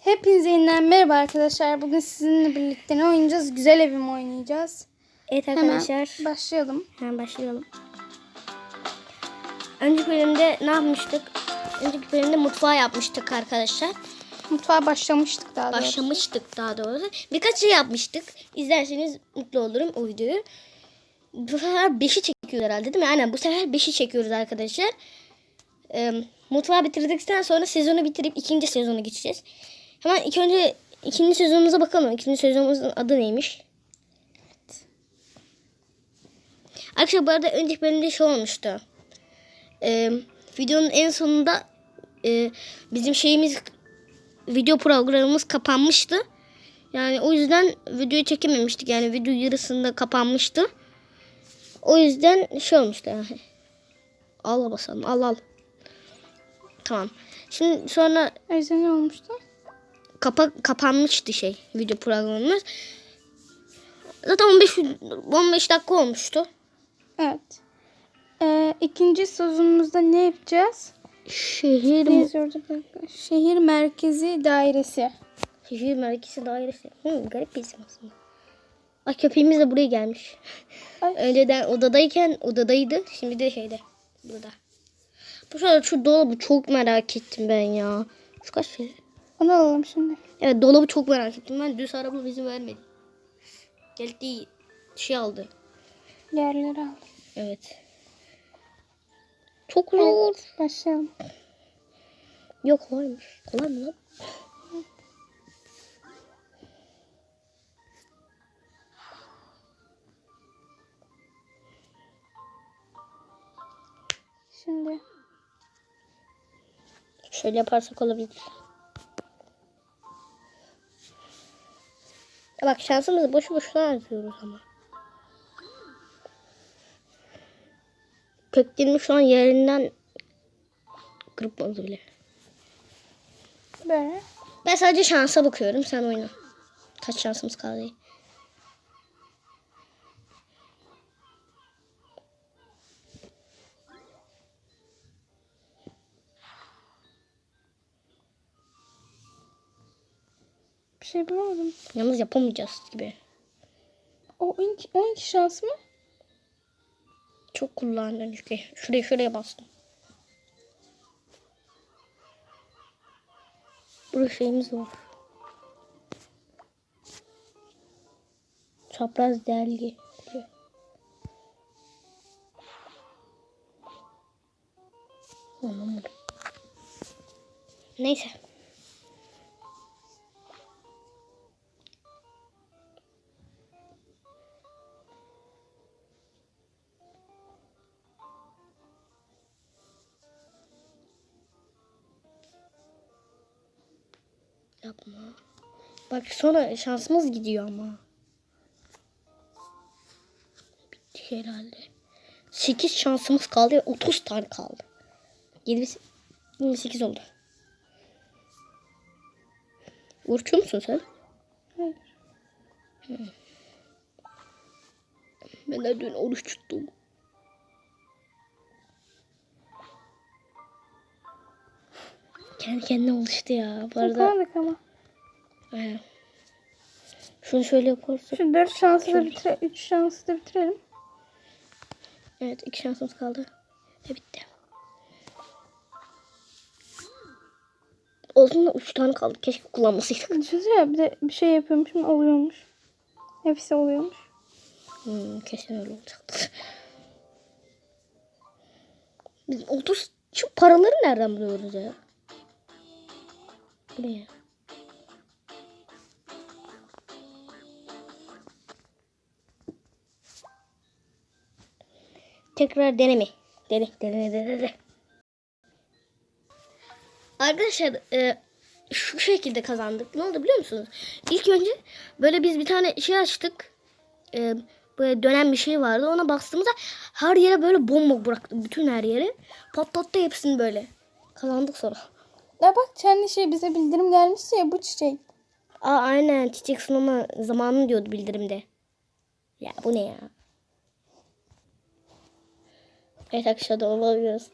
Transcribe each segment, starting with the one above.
Hepinize yeniden merhaba arkadaşlar. Bugün sizinle birlikte ne oynayacağız? Güzel evim oynayacağız. Evet Hemen arkadaşlar. başlayalım. Hemen başlayalım. Önceki bölümde ne yapmıştık? Önceki bölümde mutfağı yapmıştık arkadaşlar. Mutfağa başlamıştık daha doğrusu. Başlamıştık daha doğrusu. Birkaç şey yapmıştık. İzlerseniz mutlu olurum o videoyu. Bu sefer 5'i çekiyoruz herhalde değil mi? Aynen bu sefer 5'i çekiyoruz arkadaşlar. Ee, mutfağı bitirdikten sonra sezonu bitirip ikinci sezonu geçeceğiz. Hemen ilk önce ikinci sezonumuza bakalım. İkinci sezonumuzun adı neymiş? Arkadaşlar bu arada önceki bölümde şey olmuştu. Ee, videonun en sonunda e, bizim şeyimiz video programımız kapanmıştı. Yani o yüzden videoyu çekememiştik. Yani video yarısında kapanmıştı. O yüzden şey olmuştu yani. Al basalım. Al al. Tamam. Şimdi sonra yüzden ne olmuştu? Kapa kapanmıştı şey video programımız. Zaten 15 15 dakika olmuştu. Evet. Ee, ikinci sezonumuzda ne yapacağız? Şehir? Bir. Şehir merkezi dairesi. Şehir merkezi dairesi. Hı, garip bir isim aslında. Ay köpeğimiz de buraya gelmiş. Ay. Önceden odadayken odadaydı. Şimdi de şeyde. Burada. Bu sırada şu dolabı çok merak ettim ben ya. Şu kaç şey? Onu alalım şimdi. Evet dolabı çok merak ettim. Ben düz araba izin vermedi. Geldi şey aldı. Yerleri al. Evet. Çok zor. Başlayalım. Yok kolaymış. Kolay mı lan? Şimdi Şöyle yaparsak olabilir. Ya bak şansımızı boşu boşuna harcıyoruz ama. Köklerimi şu an yerinden kırpmadı bile. böyle. Ben sadece şansa bakıyorum. Sen oyna. Kaç şansımız kaldı? Şey bulamadım. Yalnız yapamayacağız gibi. O 12, 12 şans mı? Çok kullandım çünkü. Şuraya şuraya bastım. Burada şeyimiz var. Çapraz diyor. Anlamadım. Neyse. Bak sonra şansımız gidiyor ama. Bitti herhalde. 8 şansımız kaldı ve 30 tane kaldı. 20, 28 oldu. Uçuyor musun sen? Hayır. Ben de dün oruç tuttum. Kendi kendine oluştu ya. Bu arada Kaldık ama. Aynen. Şunu şöyle yaparsak. Şu 4 şansı da bitire 3 şansı da bitirelim. Evet iki şansımız kaldı. Ve bitti. Olsun da üç tane kaldı. Keşke kullanmasaydık. Düşünsene bir de bir şey yapıyormuşum oluyormuş. Hepsi oluyormuş. Hmm, kesin öyle olacaktı. Biz 30 şu paraları nereden buluyoruz ya? Bu Tekrar deneme. Dene, dene, dene, dene. Arkadaşlar e, şu şekilde kazandık. Ne oldu biliyor musunuz? İlk önce böyle biz bir tane şey açtık. E, böyle dönen bir şey vardı. Ona bastığımızda her yere böyle bomba bıraktı. Bütün her yere. Patlattı hepsini böyle. Kazandık sonra. Ya bak kendi şey bize bildirim gelmişti ya bu çiçek. Aa aynen çiçek sunuma zamanı diyordu bildirimde. Ya bu ne ya? Evet arkadaşlar dolabı alıyoruz.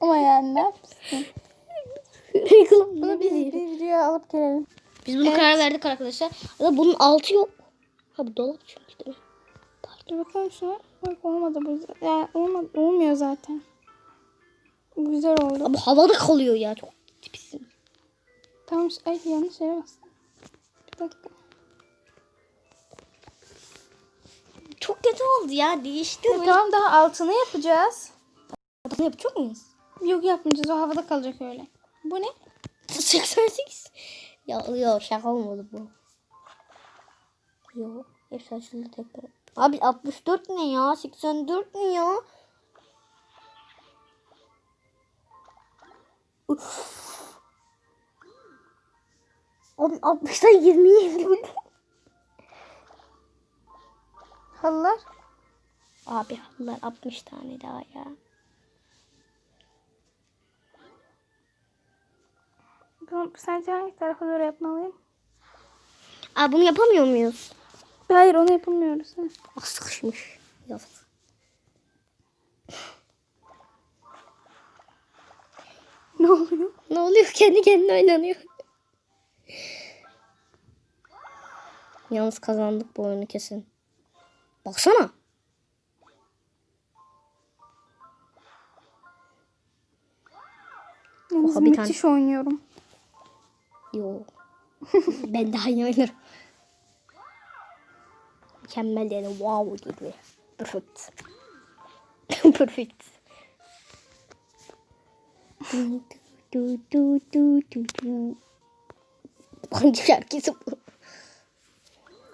sen ne yapsın? Bunu biz bir videoya alıp gelelim. Biz bunu Evet. karar verdik arkadaşlar. Ama bunun altı yok. Ha bu dolap çünkü değil mi? Dur bakalım şuna. Bak olmadı bu. Ya olmadı. Olmuyor zaten. Güzel oldu. Ama havada kalıyor ya. Çok tipisin. Tamam. Ay yanlış yere bastım. Dakika. Çok kötü oldu ya. Değişti. E, tamam daha altını yapacağız. Bunu yapacak mıyız? Yok yapmayacağız. O havada kalacak öyle. Bu ne? 88. Ya yok şaka olmadı bu. Yok. Hepsi açıldı tekrar. Abi 64 ne ya? 84 ne ya? Uf. Abi 60'dan 20'ye indi. Halılar. Abi bunlar 60 tane daha ya. Sence hangi tarafa doğru yapmalıyım? Aa bunu yapamıyor muyuz? Hayır onu yapamıyoruz. Ha. Ah sıkışmış. Yazık. Ne oluyor? Ne oluyor? Kendi kendine oynanıyor. Yalnız kazandık bu oyunu kesin. Baksana. Yalnız Oha, bir tane. müthiş oynuyorum. Yo. ben daha iyi oynarım. Mükemmel yani wow gibi. Perfect. Perfect. Du, du, du, du, du, du. Hangi şarkısı bu?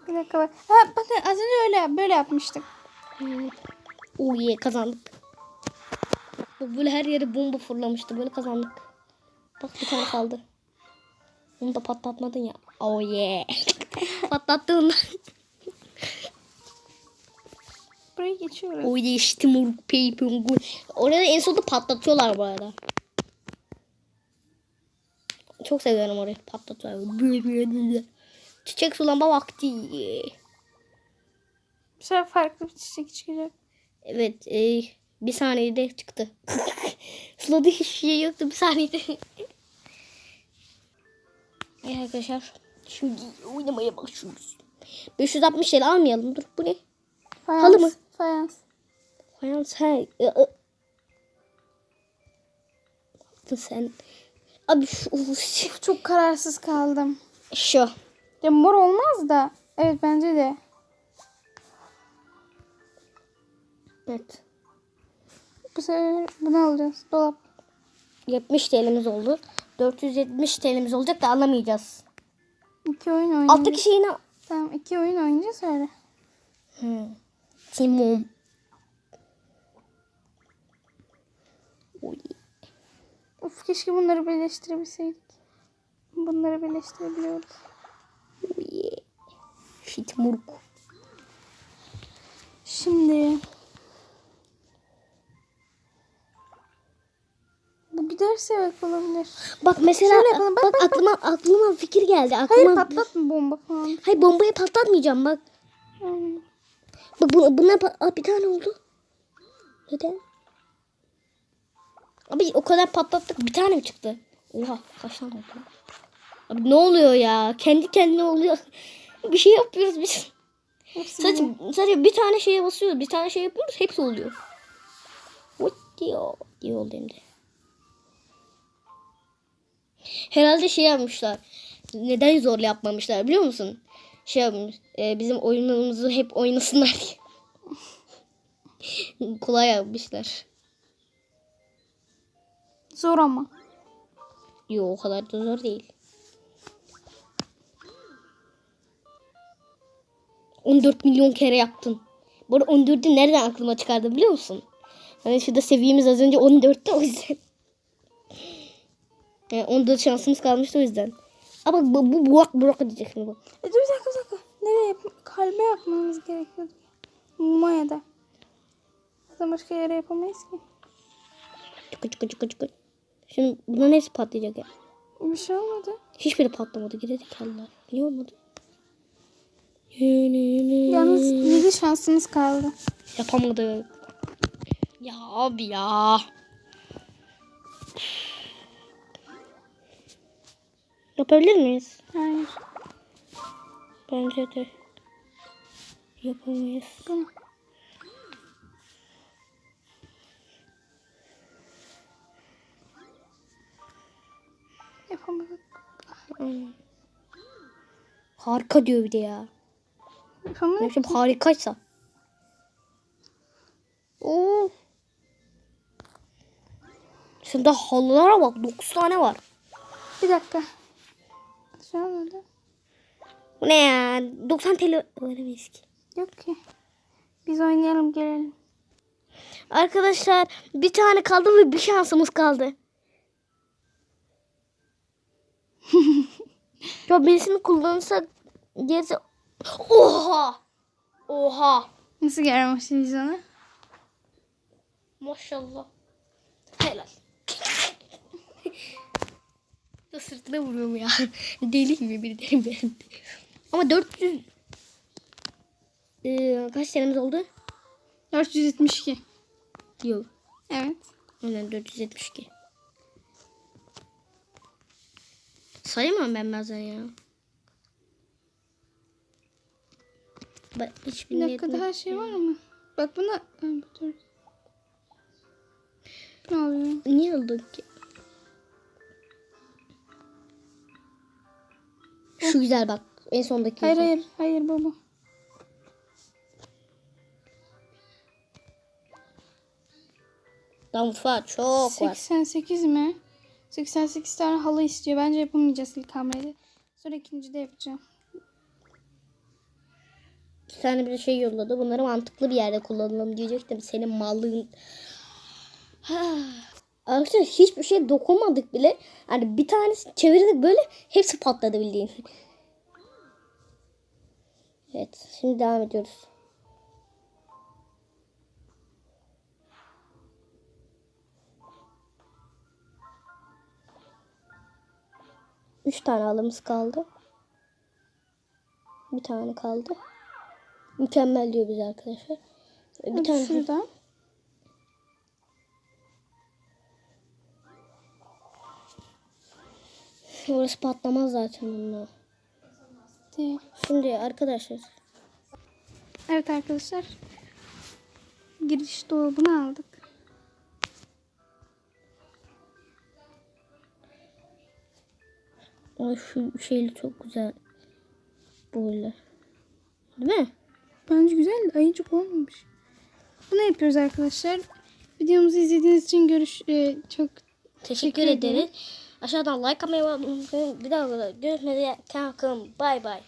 Bir dakika bak. Ha bakın az önce öyle böyle yapmıştık. Oh yeah kazandık. Bak böyle her yere bomba fırlamıştı. Böyle kazandık. Bak bir tane kaldı. Onu da patlatmadın ya. Oh yeah. Patlattın. Burayı geçiyoruz. O işte moruk peypungu. Orada en sonunda patlatıyorlar bu arada. Çok seviyorum orayı böyle. Çiçek sulama vakti. Bir sefer farklı bir çiçek çıkacak. Evet e, bir saniyede çıktı. Suladı hiçbir şey yoktu bir saniyede. evet arkadaşlar şimdi oynamaya başlıyoruz. 560 TL almayalım dur bu ne? Fayans. Halı mı? Fayans. Fayans he. Ü. Yaptın sen. Abi şu, uf, Çok kararsız kaldım. şu. Ya mor olmaz da. Evet bence de. Evet. Bu sefer bunu alacağız. Dolap. 70 TL'miz oldu. 470 TL'miz olacak da alamayacağız. İki oyun oynayacağız. Alttaki şeyini... Tamam iki oyun oynayacağız öyle. Hmm. Timom. Oy. Of keşke bunları birleştirebilseydik. Bunları birleştirebiliyoruz. Oy. Shit muruk. Şimdi bu giderse evet olabilir. Bak mesela Şöyle yapalım, bak, bak, bak, bak. aklıma aklıma fikir geldi. Hayır Aklıma patlatma bomba falan. Hayır bombayı patlatmayacağım bak. Hmm. Bak bu, Aa, bir tane oldu. Neden? Abi o kadar patlattık bir tane mi çıktı? Oha kaç tane oldu? Abi ne oluyor ya? Kendi kendine oluyor. bir şey yapıyoruz biz. Sadece, sadece bir tane şeye basıyoruz. Bir tane şey yapıyoruz. Hepsi oluyor. What diyor? Diyor oldu hem de. Herhalde şey yapmışlar. Neden zor yapmamışlar biliyor musun? Şey yapmış. e, bizim oyunlarımızı hep oynasınlar diye. Kolay yapmışlar. Zor ama. Yo o kadar da zor değil. 14 milyon kere yaptın. Bu arada 14'ü nereden aklıma çıkardı biliyor musun? Hani şurada seviyemiz az önce 14'te o yüzden. Yani 14 şansımız kalmıştı o yüzden. Ama bu bu burak burak diyecek şimdi bu. E dur bir dakika bir dakika. Nereye yap kalbe yapmamız gerekiyordu. Maya'da. Zaten başka yere yapamayız ki. Çıkı çıkı çıkı çıkı. Şimdi bunların hepsi patlayacak ya. Bir şey olmadı. Hiçbiri patlamadı. Gidedik Allah. Niye olmadı? Yalnız yedi şansımız kaldı. Yapamadık. Ya abi ya. Yapabilir miyiz? Hayır. Bence de yapamayız. Tamam. Harika diyor bir de ya. Ne biçim harikaysa. Oo. Şimdi halılara bak. 9 tane var. Bir dakika. Şu an. Bu ne ya? 90 TL ödemeyiz ki. Yok ki. Biz oynayalım gelelim. Arkadaşlar bir tane kaldı ve bir şansımız kaldı. ya birisini kullanırsak gerisi... Oha! Oha! Nasıl gelmişsiniz ona? Maşallah. Helal. ya sırtına vuruyorum ya. Deli gibi bir derim ben. Ama 400... Ee, kaç senemiz oldu? 472. Yok. Evet. Aynen 472. Sayamam ben bazen ya. Bak hiç Bir dakika daha şey var mı? Bak buna... Ne oluyor? Niye oldun ki? Şu güzel bak. En sondaki. Hayır güzel. hayır. Hayır baba. Daha mutfağı çok var. 88 mi? 88 tane halı istiyor. Bence yapamayacağız ilk hamlede. Sonra ikinci de yapacağım. Bir tane bir şey yolladı. Bunları mantıklı bir yerde kullanalım diyecektim. Senin mallığın. Ha. Arkadaşlar hiçbir şey dokunmadık bile. Hani bir tanesi çevirdik böyle hepsi patladı bildiğin. Evet şimdi devam ediyoruz. Üç tane alımız kaldı. Bir tane kaldı. Mükemmel diyor bize arkadaşlar. Bir Hadi tane şuradan. orası patlamaz zaten. Değil. Şimdi arkadaşlar Evet arkadaşlar. Giriş dolabını aldık. Ay şu şeyli çok güzel. Böyle. Değil mi? Bence güzel de ayıcık olmamış. Bunu yapıyoruz arkadaşlar. Videomuzu izlediğiniz için görüş e, çok Teşekkür, ederim. ederiz. Aşağıdan like atmayı unutmayın. Bir daha görüşmek üzere. Bay bay.